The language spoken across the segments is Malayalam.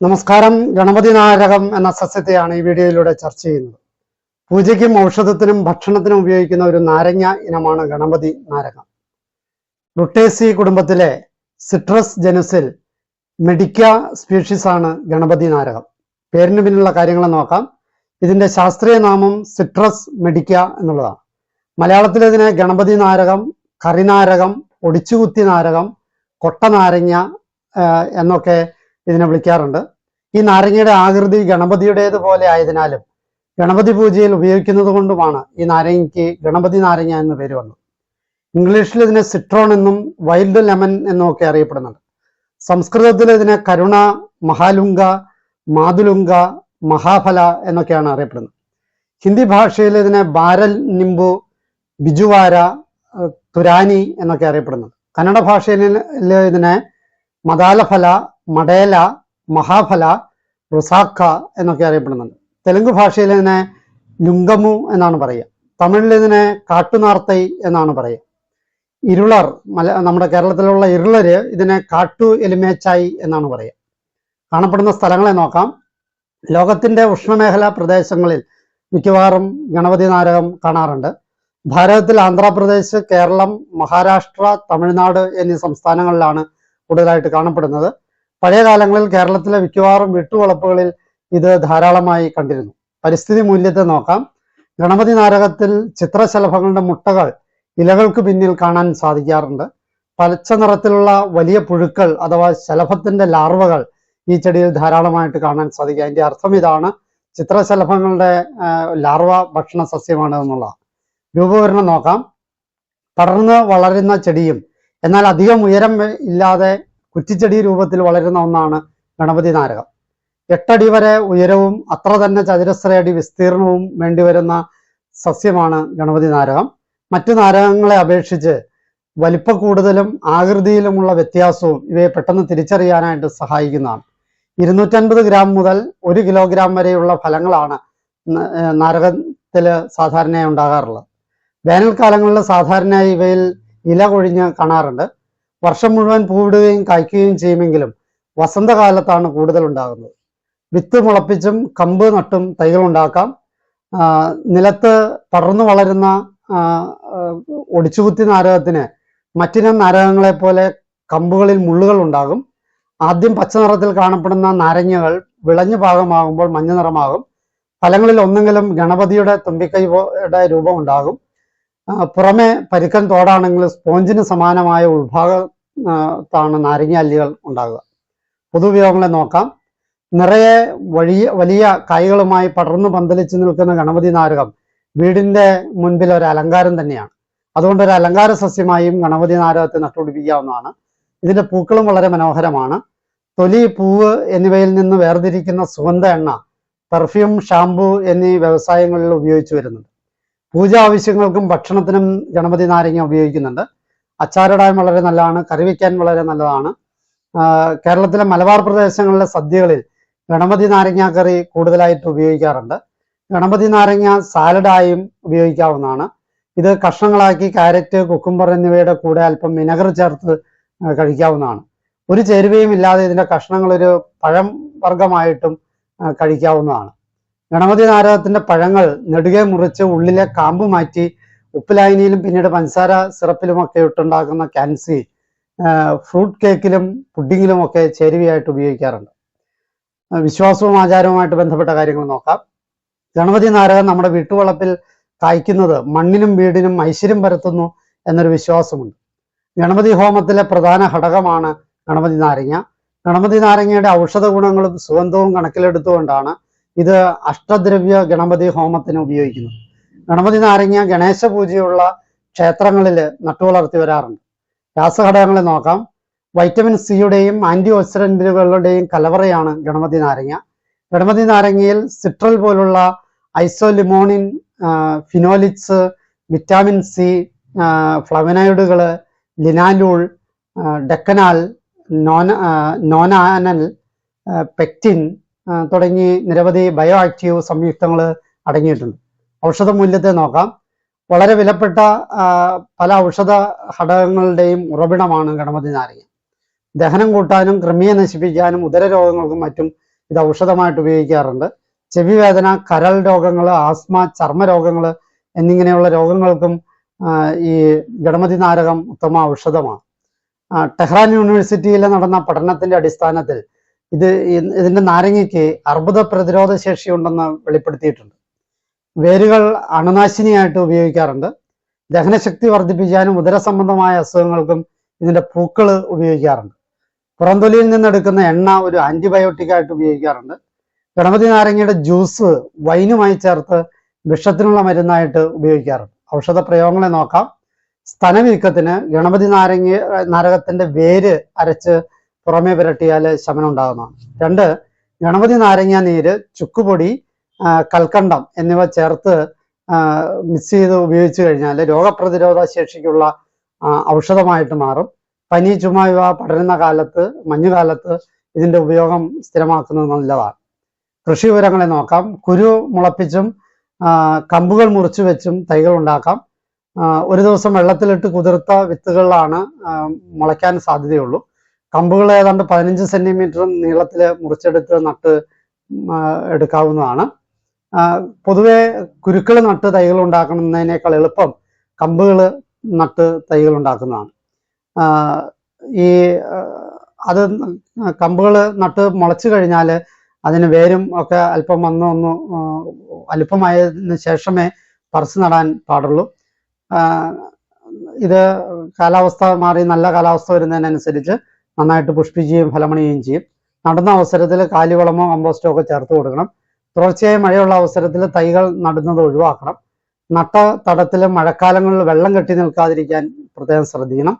നമസ്കാരം. ഗണപതി നാരകം എന്ന സസ്യത്തെയാണ് ഈ വീഡിയോയിലൂടെ ചർച്ച ചെയ്യുന്നത്. പൂജയ്ക്കും ഔഷധത്തിനും ഭക്ഷണത്തിനും ഉപയോഗിക്കുന്ന ഒരു നാരങ്ങ ഇനമാണ് ഗണപതി നാരകം. റുട്ടേസി കുടുംബത്തിലെ സിട്രസ് ജനുസിൽ മെഡിക്ക സ്പീഷീസ് ആണ് ഗണപതി നാരകം. പേരിന് പിന്നിലുള്ള കാര്യങ്ങൾ നോക്കാം. ഇതിന്റെ ശാസ്ത്രീയ നാമം സിട്രസ് മെഡിക്ക എന്നുള്ളതാണ്. മലയാളത്തിൽ ഇതിനെ ഗണപതി നാരകം കറിനാരകം ഒടിച്ചുകുത്തി നാരകം കൊട്ട നാരങ്ങ എന്നൊക്കെ ഇതിനെ വിളിക്കാറുണ്ട്. ഈ നാരങ്ങയുടെ ആകൃതി ഗണപതിയുടേത് പോലെ ആയതിനാലും ഗണപതി പൂജയിൽ ഉപയോഗിക്കുന്നത് കൊണ്ടുമാണ് ഈ നാരങ്ങയ്ക്ക് ഗണപതി നാരങ്ങ എന്ന പേര് വന്നത്. ഇംഗ്ലീഷിൽ ഇതിനെ സിട്രോൺ എന്നും വൈൽഡ് ലെമൺ എന്നും ഒക്കെ അറിയപ്പെടുന്നുണ്ട്. സംസ്കൃതത്തിൽ ഇതിനെ കരുണ മഹാലുങ്ക മാതുലുങ്ക മഹാഫല എന്നൊക്കെയാണ് അറിയപ്പെടുന്നത്. ഹിന്ദി ഭാഷയിൽ ഇതിനെ ബാരൽ നിംബു ബിജുവാര തുരാനി എന്നൊക്കെ അറിയപ്പെടുന്നുണ്ട്. കന്നഡ ഭാഷയിൽ ഇതിനെ മദാലഫല മടേല മഹാഫല റുസാക്ക എന്നൊക്കെ അറിയപ്പെടുന്നുണ്ട്. തെലുങ്ക് ഭാഷയിൽ ഇതിനെ ലുങ്കമു എന്നാണ് പറയുക. തമിഴിൽ ഇതിനെ കാട്ടുനാർത്തൈ എന്നാണ് പറയുക. ഇരുളർ മല നമ്മുടെ കേരളത്തിലുള്ള ഇരുളര് ഇതിനെ കാട്ടു എലിമേച്ചായി എന്നാണ് പറയുക. കാണപ്പെടുന്ന സ്ഥലങ്ങളെ നോക്കാം. ലോകത്തിന്റെ ഉഷ്ണമേഖലാ പ്രദേശങ്ങളിൽ മിക്കവാറും ഗണപതി നാരകം കാണാറുണ്ട്. ഭാരതത്തിൽ ആന്ധ്രാപ്രദേശ് കേരളം മഹാരാഷ്ട്ര തമിഴ്നാട് എന്നീ സംസ്ഥാനങ്ങളിലാണ് കൂടുതലായിട്ട് കാണപ്പെടുന്നത്. പഴയ കാലങ്ങളിൽ കേരളത്തിലെ മിക്കവാറും വിട്ടുവളപ്പുകളിൽ ഇത് ധാരാളമായി കണ്ടിരുന്നു. പരിസ്ഥിതി മൂല്യത്തെ നോക്കാം. ഗണപതി നാരകത്തിൽ ചിത്രശലഭങ്ങളുടെ മുട്ടകൾ ഇലകൾക്ക് പിന്നിൽ കാണാൻ സാധിക്കാറുണ്ട്. പച്ച നിറത്തിലുള്ള വലിയ പുഴുക്കൾ അഥവാ ശലഭത്തിന്റെ ലാർവകൾ ഈ ചെടിയിൽ ധാരാളമായിട്ട് കാണാൻ സാധിക്കുക അതിന്റെ അർത്ഥം ഇതാണ് ചിത്രശലഭങ്ങളുടെ ലാർവ ഭക്ഷണ സസ്യമാണ് എന്നുള്ളത് രൂപവരണം നോക്കാം. പടർന്ന് വളരുന്ന ചെടിയും എന്നാൽ അധികം ഉയരം ഇല്ലാതെ കുറ്റിച്ചെടി രൂപത്തിൽ വളരുന്ന ഒന്നാണ് ഗണപതി നാരകം. എട്ടടി വരെ ഉയരവും അത്ര തന്നെ ചതുരശ്രയടി വിസ്തീർണവും വേണ്ടിവരുന്ന സസ്യമാണ് ഗണപതി നാരകം. മറ്റു നാരകങ്ങളെ അപേക്ഷിച്ച് വലിപ്പ കൂടുതലും ആകൃതിയിലുമുള്ള വ്യത്യാസവും ഇവയെ പെട്ടെന്ന് തിരിച്ചറിയാനായിട്ട് സഹായിക്കുന്നതാണ്. ഇരുന്നൂറ്റൻപത് ഗ്രാം മുതൽ ഒരു കിലോഗ്രാം വരെയുള്ള ഫലങ്ങളാണ് നാരകത്തിൽ സാധാരണയായി ഉണ്ടാകാറുള്ളത്. വേനൽക്കാലങ്ങളിൽ സാധാരണയായി ഇവയിൽ ഇല കൊഴിഞ്ഞ് കാണാറുണ്ട്. വർഷം മുഴുവൻ പൂവിടുകയും കായ്ക്കുകയും ചെയ്യുമെങ്കിലും വസന്തകാലത്താണ് കൂടുതൽ ഉണ്ടാകുന്നത് വിത്ത് മുളപ്പിച്ചും കമ്പ് നട്ടും തൈകൾ ഉണ്ടാക്കാം. നിലത്ത് പടർന്നു വളരുന്ന ഒടിച്ചുകുത്തി നാരകത്തിന് മറ്റിനം നാരകങ്ങളെ പോലെ കമ്പുകളിൽ മുള്ളുകൾ ഉണ്ടാകും. ആദ്യം പച്ച നിറത്തിൽ കാണപ്പെടുന്ന നാരങ്ങകൾ വിളഞ്ഞു ഭാഗമാകുമ്പോൾ മഞ്ഞ നിറമാകും. ഫലങ്ങളിൽ ഒന്നെങ്കിലും ഗണപതിയുടെ തുമ്പിക്കൈയുടെ രൂപം ഉണ്ടാകും. പുറമെ പരുക്കൻ തോടാണെങ്കിൽ സ്പോഞ്ചിന് സമാനമായ ഉൾഭാഗത്താണ് നാരങ്ങ അല്ലികൾ ഉണ്ടാകുക. പൊതുപയോഗങ്ങളെ നോക്കാം. നിറയെ വലിയ വലിയ കായ്കളുമായി പടർന്നു പന്തലിച്ചു നിൽക്കുന്ന ഗണപതി നാരകം വീടിന്റെ മുൻപിൽ ഒരു അലങ്കാരം തന്നെയാണ്. അതുകൊണ്ട് ഒരു അലങ്കാര സസ്യമായും ഗണപതി നാരകത്തെ നട്ടുപിടിപ്പിക്കാവുന്നതാണ്. ഇതിന്റെ പൂക്കളും വളരെ മനോഹരമാണ്. തൊലി പൂവ് എന്നിവയിൽ നിന്ന് വേർതിരിക്കുന്ന സുഗന്ധ എണ്ണ പെർഫ്യൂം ഷാംപൂ എന്നീ വ്യവസായങ്ങളിൽ ഉപയോഗിച്ചു വരുന്നുണ്ട്. പൂജ ആവശ്യങ്ങൾക്കും ഭക്ഷണത്തിനും ഗണപതി നാരങ്ങ ഉപയോഗിക്കുന്നുണ്ട്. അച്ചാറിടാൻ വളരെ നല്ലതാണ് കറി വയ്ക്കാൻ വളരെ നല്ലതാണ്. കേരളത്തിലെ മലബാർ പ്രദേശങ്ങളിലെ സദ്യകളിൽ ഗണപതി നാരങ്ങ കറി കൂടുതലായിട്ട് ഉപയോഗിക്കാറുണ്ട്. ഗണപതി നാരങ്ങ സാലഡായും ഉപയോഗിക്കാവുന്നതാണ്. ഇത് കഷ്ണങ്ങളാക്കി കാരറ്റ് കുക്കുംബർ എന്നിവയുടെ കൂടെ അല്പം വിനഗർ ചേർത്ത് കഴിക്കാവുന്നതാണ്. ഒരു ചേരുവയും ഇല്ലാതെ ഇതിന്റെ കഷ്ണങ്ങൾ ഒരു പഴം വർഗമായിട്ടും കഴിക്കാവുന്നതാണ്. ഗണപതി നാരകത്തിന്റെ പഴങ്ങൾ നെടുകെ മുറിച്ച് ഉള്ളിലെ കാമ്പ് മാറ്റി ഉപ്പിലായനിയിലും പിന്നീട് പഞ്ചസാര സിറപ്പിലുമൊക്കെ ഇട്ടുണ്ടാക്കുന്ന കാൻസി ഫ്രൂട്ട് കേക്കിലും പുഡിങ്ങിലും ഒക്കെ ചേരുവയായിട്ട് ഉപയോഗിക്കാറുണ്ട്. വിശ്വാസവും ആചാരവുമായിട്ട് ബന്ധപ്പെട്ട കാര്യങ്ങൾ നോക്കാം. ഗണപതി നാരകം നമ്മുടെ വീട്ടുവളപ്പിൽ കായ്ക്കുന്നത് മണ്ണിനും വീടിനും ഐശ്വര്യം പരത്തുന്നു എന്നൊരു വിശ്വാസമുണ്ട്. ഗണപതി ഹോമത്തിലെ പ്രധാന ഘടകമാണ് ഗണപതി നാരങ്ങ. ഗണപതി നാരങ്ങയുടെ ഔഷധ ഗുണങ്ങളും സുഗന്ധവും കണക്കിലെടുത്തുകൊണ്ടാണ് ഇത് അഷ്ടദ്രവ്യ ഗണപതി ഹോമത്തിന് ഉപയോഗിക്കുന്നു. ഗണപതി നാരങ്ങ ഗണേശ പൂജയുള്ള ക്ഷേത്രങ്ങളിൽ നട്ടുവളർത്തി വരാറുണ്ട്. രാസഘടകങ്ങളെ നോക്കാം. വൈറ്റമിൻ സിയുടെയും ആന്റി ഓക്സിഡന്റുകളുടെയും കലവറയാണ് ഗണപതി നാരങ്ങ. ഗണപതി നാരങ്ങയിൽ സിട്രൽ പോലുള്ള ഐസോലിമോണിൻ ഫിനോലിക്സ് വിറ്റാമിൻ സി ഫ്ലവനൈഡുകൾ ലിനാലൂൾ ഡെക്കനാൽ നോന നോനാനൽ പെക്റ്റിൻ തുടങ്ങി നിരവധി ബയോ ആക്റ്റീവ് സംയുക്തങ്ങൾ അടങ്ങിയിട്ടുണ്ട്. ഔഷധ മൂല്യത്തെ നോക്കാം. വളരെ വിലപ്പെട്ട പല ഔഷധ ഘടകങ്ങളുടെയും ഉറവിടമാണ് ഗണപതി നാരങ്ങ. ദഹനം കൂട്ടാനും കൃമിയെ നശിപ്പിക്കാനും ഉദര രോഗങ്ങൾക്കും മറ്റും ഇത് ഔഷധമായിട്ട് ഉപയോഗിക്കാറുണ്ട്. ചെവി വേദന കരൾ രോഗങ്ങൾ ആസ്മ ചർമ്മ രോഗങ്ങൾ എന്നിങ്ങനെയുള്ള രോഗങ്ങൾക്കും ഈ ഗണപതി നാരകം ഉത്തമ ഔഷധമാണ്. ടെഹ്റാൻ യൂണിവേഴ്സിറ്റിയിൽ നടന്ന പഠനത്തിന്റെ അടിസ്ഥാനത്തിൽ ഇത് ഇതിന്റെ നാരങ്ങയ്ക്ക് അർബുദ പ്രതിരോധ ശേഷി ഉണ്ടെന്ന് വെളിപ്പെടുത്തിയിട്ടുണ്ട്. വേരുകൾ അണുനാശിനിയായിട്ട് ഉപയോഗിക്കാറുണ്ട്. ദഹനശക്തി വർദ്ധിപ്പിക്കാനും ഉദര സംബന്ധമായ അസുഖങ്ങൾക്കും ഇതിന്റെ പൂക്കൾ ഉപയോഗിക്കാറുണ്ട്. പുറന്തൊലിയിൽ നിന്നെടുക്കുന്ന എണ്ണ ഒരു ആന്റിബയോട്ടിക് ആയിട്ട് ഉപയോഗിക്കാറുണ്ട്. ഗണപതി നാരങ്ങയുടെ ജ്യൂസ് വൈനുമായി ചേർത്ത് വിഷത്തിനുള്ള മരുന്നായിട്ട് ഉപയോഗിക്കാറുണ്ട്. ഔഷധ പ്രയോഗങ്ങളെ നോക്കാം. സ്തനവീക്കത്തിന് ഗണപതി നാരങ്ങ നാരകത്തിന്റെ വേര് അരച്ച് പുറമേ പുരട്ടിയാൽ ശമനം ഉണ്ടാകുന്നതാണ്. രണ്ട് ഗണപതി നാരങ്ങ നീര് ചുക്കുപൊടി കൽക്കണ്ടം എന്നിവ ചേർത്ത് മിക്സ് ചെയ്ത് ഉപയോഗിച്ചു കഴിഞ്ഞാൽ രോഗപ്രതിരോധ ശേഷിക്കുള്ള ഔഷധമായിട്ട് മാറും. പനി ചുമ ഇവ പടരുന്ന കാലത്ത് മഞ്ഞുകാലത്ത് ഇതിന്റെ ഉപയോഗം സ്ഥിരമാക്കുന്നത് നല്ലതാണ്. കൃഷി വിവരങ്ങളെ നോക്കാം. കുരു മുളപ്പിച്ചും കമ്പുകൾ മുറിച്ചു വെച്ചും തൈകൾ ഉണ്ടാക്കാം. ഒരു ദിവസം വെള്ളത്തിലിട്ട് കുതിർത്ത വിത്തുകളിലാണ് ആ, മുളയ്ക്കാൻ സാധ്യതയുള്ളൂ. കമ്പുകൾ ഏതാണ്ട് പതിനഞ്ച് സെന്റിമീറ്റർ നീളത്തിൽ മുറിച്ചെടുത്ത് നട്ട് എടുക്കാവുന്നതാണ്. പൊതുവെ കുരുക്കൾ നട്ട് തൈകൾ ഉണ്ടാക്കുന്നതിനേക്കാൾ എളുപ്പം കമ്പുകൾ നട്ട് തൈകൾ ഉണ്ടാക്കുന്നതാണ്. ഈ അത് കമ്പുകൾ നട്ട് മുളച്ചു കഴിഞ്ഞാൽ അതിന് വേരും ഒക്കെ അല്പം വന്ന് ഒന്ന് അല്പമായതിനു ശേഷമേ പറിച്ചു നടാൻ പാടുള്ളൂ. ഇത് കാലാവസ്ഥ മാറി നല്ല കാലാവസ്ഥ വരുന്നതിനനുസരിച്ച് നന്നായിട്ട് പുഷ്പിക്കുകയും ഫലമണിയുകയും ചെയ്യും. നടുന്ന അവസരത്തിൽ കാലിവളമോ കമ്പോസ്റ്റോ ഒക്കെ ചേർത്ത് കൊടുക്കണം. തുടർച്ചയായി മഴയുള്ള അവസരത്തിൽ തൈകൾ നടുന്നത് ഒഴിവാക്കണം. നട്ട തടത്തിൽ മഴക്കാലങ്ങളിൽ വെള്ളം കെട്ടി നിൽക്കാതിരിക്കാൻ പ്രത്യേകം ശ്രദ്ധിക്കണം.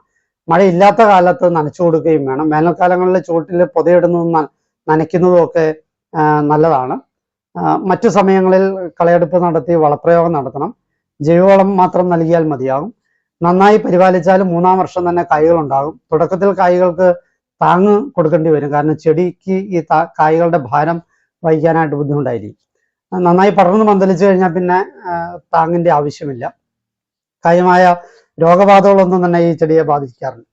മഴയില്ലാത്ത കാലത്ത് നനച്ചു കൊടുക്കുകയും വേണം. വേനൽക്കാലങ്ങളിൽ ചുവട്ടിൽ പൊതയിടുന്നതും നനയ്ക്കുന്നതും ഒക്കെ നല്ലതാണ്. മറ്റു സമയങ്ങളിൽ കളയെടുപ്പ് നടത്തി വളപ്രയോഗം നടത്തണം. ജൈവവളം മാത്രം നൽകിയാൽ മതിയാകും. നന്നായി പരിപാലിച്ചാൽ മൂന്നാം വർഷം തന്നെ കായ്കൾ ഉണ്ടാകും തുടക്കത്തിൽ കായ്കൾക്ക് താങ്ങ് കൊടുക്കേണ്ടി വരും. കാരണം ചെടിക്ക് ഈ കായ്കളുടെ ഭാരം വഹിക്കാനായിട്ട് ബുദ്ധിമുട്ടായിരിക്കും. നന്നായി പടർന്ന് പന്തലിച്ചു കഴിഞ്ഞാൽ പിന്നെ താങ്ങിന്റെ ആവശ്യമില്ല. കാര്യമായ രോഗബാധകളൊന്നും തന്നെ ഈ ചെടിയെ ബാധിക്കാറില്ല.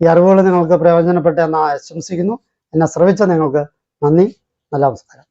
ഈ അറിവുകൾ നിങ്ങൾക്ക് പ്രയോജനപ്പെട്ടെന്ന് ആശംസിക്കുന്നു. എന്നെ ശ്രമിച്ച നിങ്ങൾക്ക് നന്ദി. നല്ല നമസ്കാരം.